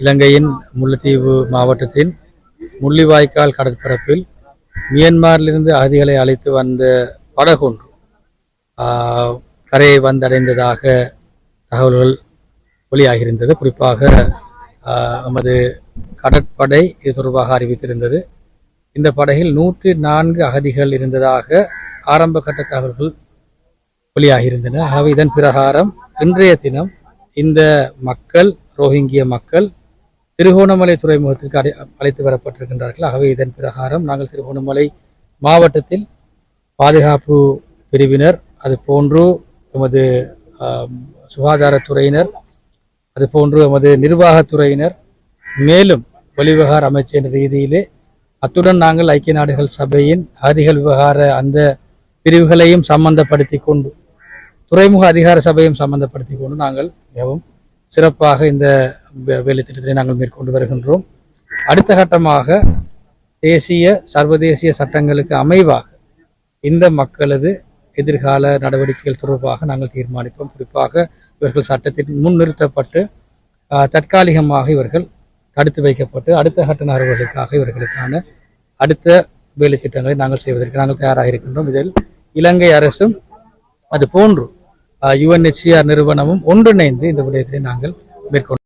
இலங்கையின் முல்லைத்தீவு மாவட்டத்தின் முள்ளிவாய்க்கால் கடற்பரப்பில் மியன்மாரிலிருந்து அகதிகளை அழைத்து வந்த படகொன்று கரையை வந்தடைந்ததாக தகவல்கள் வெளியாகியிருந்தது. குறிப்பாக நமது கடற்படை இது தொடர்பாக அறிவித்திருந்தது. இந்த படகில் நூற்றி நான்கு அகதிகள் இருந்ததாக ஆரம்ப கட்ட தகவல்கள் வெளியாகியிருந்தன. ஆகவே இதன் பிரகாரம் இன்றைய தினம் இந்த மக்கள் ரோஹிங்கிய மக்கள் திருகோணமலை துறைமுகத்திற்கு அடை அழைத்து வரப்பட்டிருக்கின்றார்கள். ஆகவே இதன் பிரகாரம் நாங்கள் திருகோணமலை மாவட்டத்தில் பாதுகாப்பு பிரிவினர் அது போன்று எமது சுகாதாரத்துறையினர் அது போன்று எமது நிர்வாகத்துறையினர் மேலும் வெளிவிவகார அமைச்சர் ரீதியிலே அத்துடன் நாங்கள் ஐக்கிய நாடுகள் சபையின் அகதிகள் விவகார அந்த பிரிவுகளையும் சம்பந்தப்படுத்தி கொண்டு துறைமுக அதிகார சபையும் சம்பந்தப்படுத்தி கொண்டு நாங்கள் மிகவும் சிறப்பாக இந்த வேலை திட்டத்தை நாங்கள் மேற்கொண்டு வருகின்றோம். அடுத்த கட்டமாக தேசிய சர்வதேசிய சட்டங்களுக்கு அமைவாக இந்த மக்களது எதிர்கால நடவடிக்கைகள் தொடர்பாக நாங்கள் தீர்மானிப்போம். குறிப்பாக இவர்கள் சட்டத்தில் முன்னிறுத்தப்பட்டு நிறுத்தப்பட்டு தற்காலிகமாக இவர்கள் தடுத்து வைக்கப்பட்டு அடுத்த கட்ட நடவடிக்கைகளுக்காக இவர்களுக்கான அடுத்த வேலை திட்டங்களை நாங்கள் செய்வதற்கு நாங்கள் தயாராக இருக்கின்றோம். இதில் இலங்கை அரசும் அது போன்று யுஎன்ஹெச்சிஆர் நிறுவனமும் ஒன்றிணைந்து இந்த விடயத்தை நாங்கள் மேற்கொண்டோம்